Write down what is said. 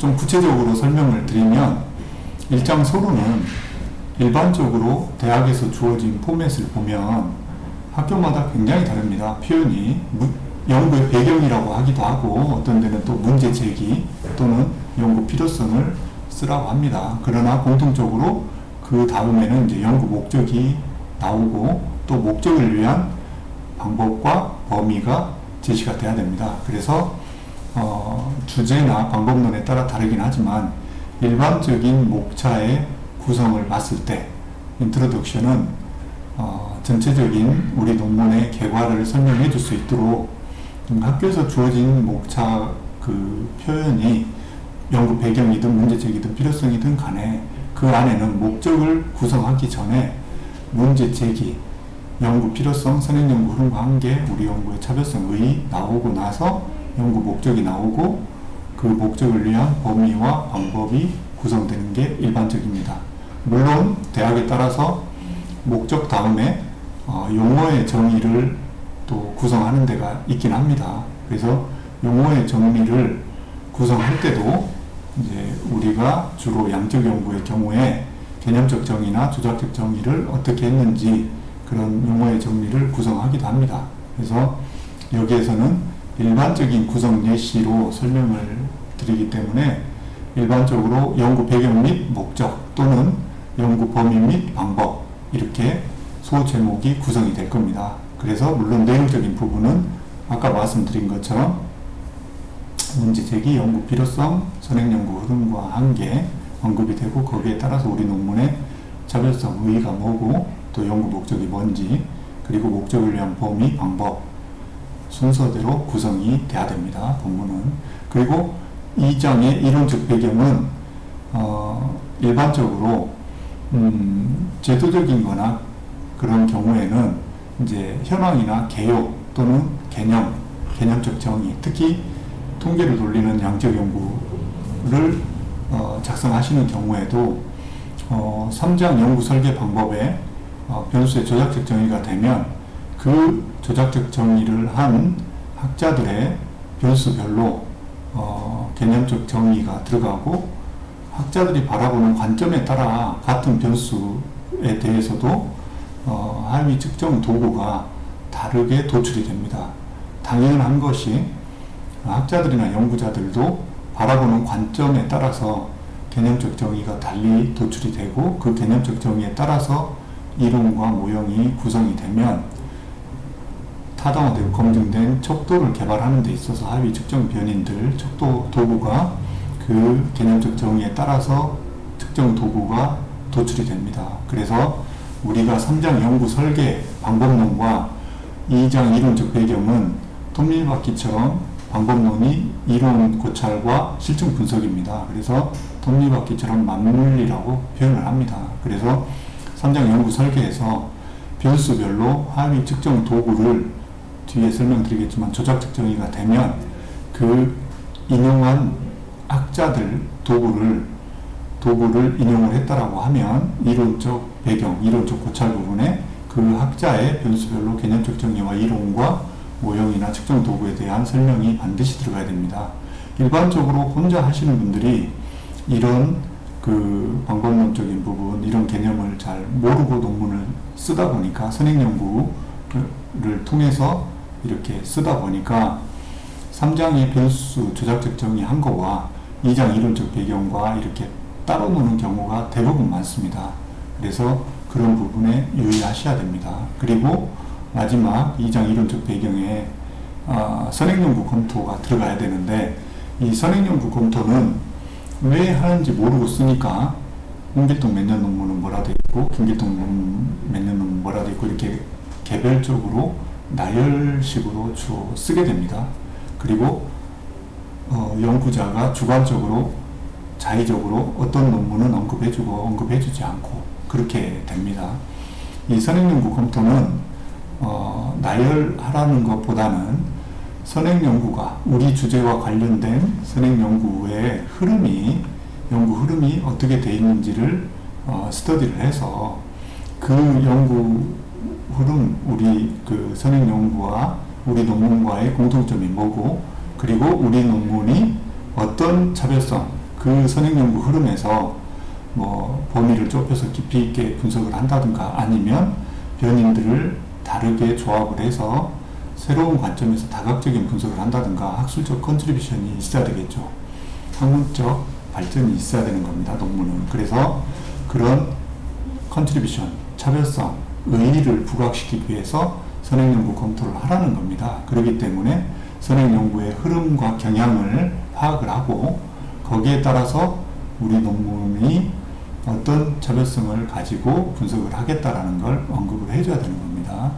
좀 구체적으로 설명을 드리면 일장 서론은 일반적으로 대학에서 주어진 포맷을 보면 학교마다 굉장히 다릅니다. 표현이 무- 연구의 배경이라고 하기도 하고 어떤 데는 또 문제 제기 또는 연구 필요성을 쓰라고 합니다. 그러나 공통적으로 그 다음에는 이제 연구 목적이 나오고 또 목적을 위한 방법과 범위가 제시가 돼야 됩니다. 그래서 어, 주제나 방법론에 따라 다르긴 하지만 일반적인 목차의 구성을 봤을 때 인트로덕션은 어, 전체적인 우리 논문의 개괄을 설명해 줄 수 있도록 음, 학교에서 주어진 목차 그 표현이 연구 배경이든 문제제기든 필요성이든 간에 그 안에는 목적을 구성하기 전에 문제 제기, 연구 필요성, 선행 연구 흐름과 한계, 우리 연구의 차별성의 나오고 나서 연구 목적이 나오고 그 목적을 위한 범위와 방법이 구성되는 게 일반적입니다. 물론 대학에 따라서 목적 다음에 어, 용어의 정의를 또 구성하는 데가 있긴 합니다. 그래서 용어의 정의를 구성할 때도 이제 우리가 주로 양적 연구의 경우에 개념적 정의나 조작적 정의를 어떻게 했는지 그런 용어의 정리를 구성하기도 합니다. 그래서 여기에서는 일반적인 구성 예시로 설명을 드리기 때문에 일반적으로 연구 배경 및 목적 또는 연구 범위 및 방법 이렇게 소 제목이 구성이 될 겁니다. 그래서 물론 내용적인 부분은 아까 말씀드린 것처럼 문제 제기, 연구 필요성, 선행 연구 흐름과 한계 언급이 되고 거기에 따라서 우리 논문의 차별성, 의의가 뭐고 또 연구 목적이 뭔지 그리고 목적을 위한 범위, 방법 순서대로 구성이 돼야 됩니다. 본문은 그리고 이 장의 이론적 배경은 어, 일반적으로 음, 제도적인 거나 그런 경우에는 이제 현황이나 개요 또는 개념, 개념적 정의, 특히 통계를 돌리는 양적 연구를 어, 작성하시는 경우에도 어, 3장 연구 설계 방법에 어, 변수의 조작적 정의가 되면 그 조작적 정의를 한 학자들의 변수별로 어, 개념적 정의가 들어가고 학자들이 바라보는 관점에 따라 같은 변수에 대해서도 어, 하위 측정 도구가 다르게 도출이 됩니다. 당연한 것이 학자들이나 연구자들도 바라보는 관점에 따라서 개념적 정의가 달리 도출이 되고 그 개념적 정의에 따라서 이론과 모형이 구성이 되면 타당화되고 검증된 척도를 개발하는 데 있어서 하위 측정 변인들, 척도 도구가 그 개념적 정의에 따라서 특정 도구가 도출이 됩니다. 그래서 우리가 3장 연구 설계 방법론과 2장 이론적 배경은 톱니바퀴처럼 방법론이 이론 고찰과 실증 분석입니다. 그래서 톱니바퀴처럼 맞물리라고 표현을 합니다. 그래서 3장 연구 설계에서 변수별로 하위 측정 도구를 뒤에 설명드리겠지만 조작적 정의가 되면 그 인용한 학자들 도구를 도구를 인용을 했다라고 하면 이론적 배경, 이론적 고찰 부분에 그 학자의 변수별로 개념적 정의와 이론과 모형이나 측정 도구에 대한 설명이 반드시 들어가야 됩니다. 일반적으로 혼자 하시는 분들이 이런 그 방법론적인 부분, 이런 개념을 잘 모르고 논문을 쓰다 보니까 선행 연구를 통해서 이렇게 쓰다 보니까 3장의 변수 조작적 정의한 거와 2장 이론적 배경과 이렇게 따로 노는 경우가 대부분 많습니다. 그래서 그런 부분에 유의하셔야 됩니다. 그리고 마지막 2장 이론적 배경에 어, 선행연구 검토가 들어가야 되는데 이 선행연구 검토는 왜 하는지 모르고 쓰니까 홍길동 몇 년 논문은 뭐라 돼 있고 김길동 몇년 논문 뭐라 돼 있고 이렇게 개별적으로 나열식으로 주로 쓰게 됩니다. 그리고 어, 연구자가 주관적으로 자의적으로 어떤 논문은 언급해주고 언급해주지 않고 그렇게 됩니다. 이 선행연구 검토는 어, 나열하라는 것보다는 선행연구가 우리 주제와 관련된 선행연구의 흐름이 연구 흐름이 어떻게 돼 있는지를 어, 스터디를 해서 그 연구 흐름 우리 그 선행 연구와 우리 논문과의 공통점이 뭐고 그리고 우리 논문이 어떤 차별성 그 선행 연구 흐름에서 뭐 범위를 좁혀서 깊이 있게 분석을 한다든가 아니면 변인들을 다르게 조합을 해서 새로운 관점에서 다각적인 분석을 한다든가 학술적 컨트리뷰션이 있어야 되겠죠. 학문적 발전이 있어야 되는 겁니다. 논문은. 그래서 그런 컨트리뷰션, 차별성, 의의를 부각시키기 위해서 선행연구 검토를 하라는 겁니다. 그렇기 때문에 선행연구의 흐름과 경향을 파악을 하고 거기에 따라서 우리 논문이 어떤 차별성을 가지고 분석을 하겠다라는 걸 언급을 해줘야 되는 겁니다.